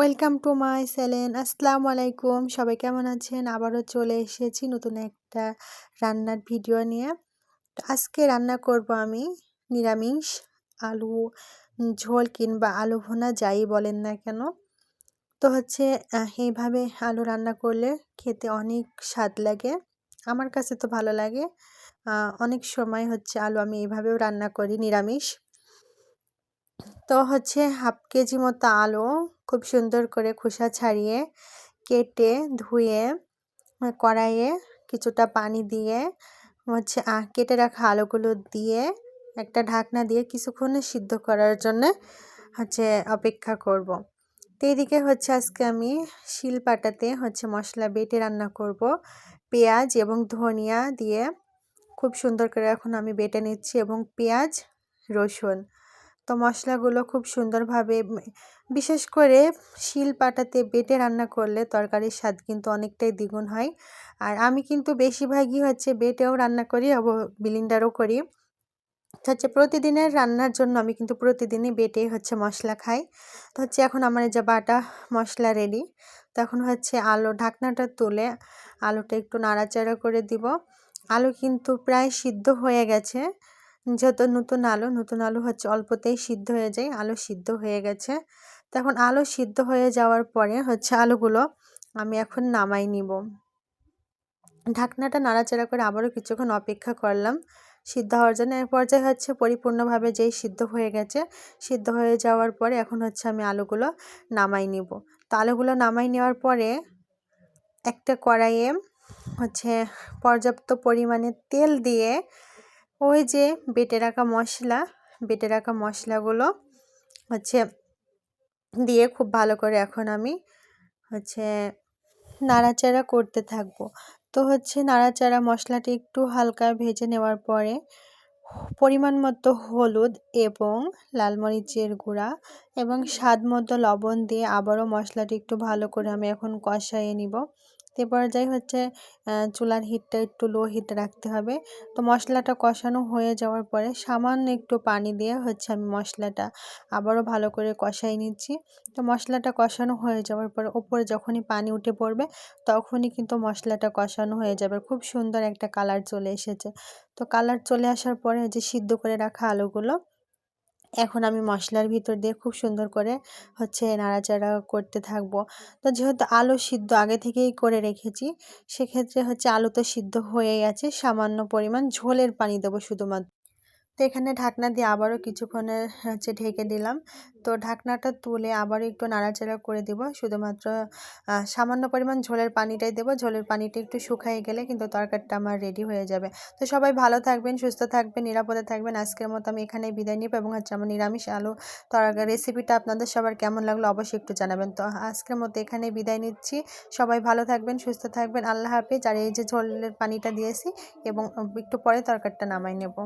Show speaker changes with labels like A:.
A: Welcome to my channel আসসালামু আলাইকুম সবাই কেমন আছেন? আবারও চলে এসেছি নতুন একটা রান্নার ভিডিও নিয়ে। আজকে রান্না করব আমি নিরামিষ আলু ঝোল কিংবা আলু ভুনা, যাই বলেন না কেন। তো হচ্ছে এইভাবে আলু রান্না করলে খেতে অনেক স্বাদ লাগে। আমার কাছে তো ভালো লাগে। অনেক সময় হচ্ছে আলু আমি এইভাবেও রান্না করি নিরামিষ। তো হচ্ছে হাফ কেজি মতো আলু খুব সুন্দর করে খোসা ছাড়িয়ে কেটে ধুয়ে কড়াইয়ে কিছুটা পানি দিয়ে, হচ্ছে কেটে রাখা আলুগুলো দিয়ে একটা ঢাকনা দিয়ে কিছুক্ষণ সিদ্ধ করার জন্য হচ্ছে অপেক্ষা করব। তো এদিকে হচ্ছে আজকে আমি শিল পাটাতে হচ্ছে মশলা বেটে রান্না করব পেঁয়াজ এবং ধনিয়া দিয়ে খুব সুন্দর করে এখন আমি বেটে নিচ্ছি এবং পেঁয়াজ, রসুন তো মশলাগুলো খুব সুন্দরভাবে বিশেষ করে শিল পাটাতে বেটে রান্না করলে তরকারির স্বাদ কিন্তু অনেকটাই দ্বিগুণ হয়। আর আমি কিন্তু বেশিরভাগই হচ্ছে বেটেও রান্না করি এবং বিলিন্ডারও করি। হচ্ছে প্রতিদিনের রান্নার জন্য আমি কিন্তু প্রতিদিনই বেটে হচ্ছে মশলা খাই। তো হচ্ছে এখন আমার যে বাটা মশলা রেডি তখন হচ্ছে আলু ঢাকনাটা তুলে আলুটা একটু নাড়াচাড়া করে দিব। আলু কিন্তু প্রায় সিদ্ধ হয়ে গেছে। যেহেতু নতুন আলু নতুন আলু হচ্ছে অল্পতেই সিদ্ধ হয়ে যায়, আলু সিদ্ধ হয়ে গেছে। তখন আলু সিদ্ধ হয়ে যাওয়ার পরে হচ্ছে আলুগুলো আমি এখন নামাই নিব। ঢাকনাটা নাড়াচাড়া করে আবারও কিছুক্ষণ অপেক্ষা করলাম। সিদ্ধ হওয়ার জন্য এর পর্যায়ে হচ্ছে পরিপূর্ণভাবে যেই সিদ্ধ হয়ে গেছে, সিদ্ধ হয়ে যাওয়ার পরে এখন হচ্ছে আমি আলুগুলো নামাই নিব। তো আলুগুলো নামাই নেওয়ার পরে একটা কড়াইয়ে হচ্ছে পর্যাপ্ত পরিমাণে তেল দিয়ে ওই যে বেটে রাখা মশলা, বেটে রাখা মশলাগুলো হচ্ছে দিয়ে খুব ভালো করে এখন আমি হচ্ছে নাড়াচাড়া করতে থাকব। তো হচ্ছে নাড়াচাড়া মশলাটি একটু হালকা ভেজে নেওয়ার পরে পরিমাণ মতো হলুদ এবং লাল মরিচের গুঁড়া এবং স্বাদ মতো লবণ দিয়ে আবারও মশলাটি একটু ভালো করে আমি এখন কষাইয়ে নিব। তে পর্যায়ে হচ্ছে চুলার হিটটা একটু লো হিটে রাখতে হবে। তো মশলাটা কষানো হয়ে যাওয়ার পরে সামান্য একটু পানি দিয়ে হচ্ছে আমি মশলাটা আবারও ভালো করে কষাই নিচ্ছি। তো মশলাটা কষানো হয়ে যাওয়ার পরে ওপরে যখনই পানি উঠে পড়বে তখনই কিন্তু মশলাটা কষানো হয়ে যাবে। খুব সুন্দর একটা কালার চলে এসেছে। তো কালার চলে আসার পরে যে সিদ্ধ করে রাখা আলুগুলো এখন আমি মশলার ভিতর দিয়ে খুব সুন্দর করে হচ্ছে নাড়াচাড়া করতে থাকব। তো যেহেতু আলু সিদ্ধ আগে থেকেই করে রেখেছি, সেক্ষেত্রে হচ্ছে আলু তো সিদ্ধ হয়ে গেছে, সামান্য পরিমাণ ঝোলের পানি দেবো শুধুমাত্র। তো এখানে ঢাকনা দিয়ে আবারও কিছুক্ষণের হচ্ছে ঢেকে দিলাম। তো ঢাকনাটা তুলে আবারও একটু নাড়াচাড়া করে দিব। শুধুমাত্র সামান্য পরিমাণ ঝোলের পানিটাই দেবো। ঝোলের পানিটা একটু শুকাই গেলে কিন্তু তরকারিটা আমার রেডি হয়ে যাবে। তো সবাই ভালো থাকবেন, সুস্থ থাকবেন, নিরাপদে থাকবেন। আজকের মতো আমি এখানে বিদায় নিব এবং হচ্ছে আমার নিরামিষ আলু তরকারি রেসিপিটা আপনাদের সবার কেমন লাগল অবশ্যই একটু জানাবেন। তো আজকের মতো এখানে বিদায় নিচ্ছি। সবাই ভালো থাকবেন, সুস্থ থাকবেন। আল্লাহ হাফিজ। আর এই যে ঝোলের পানিটা দিয়েছি এবং একটু পরে তরকারিটা নামাই নেব।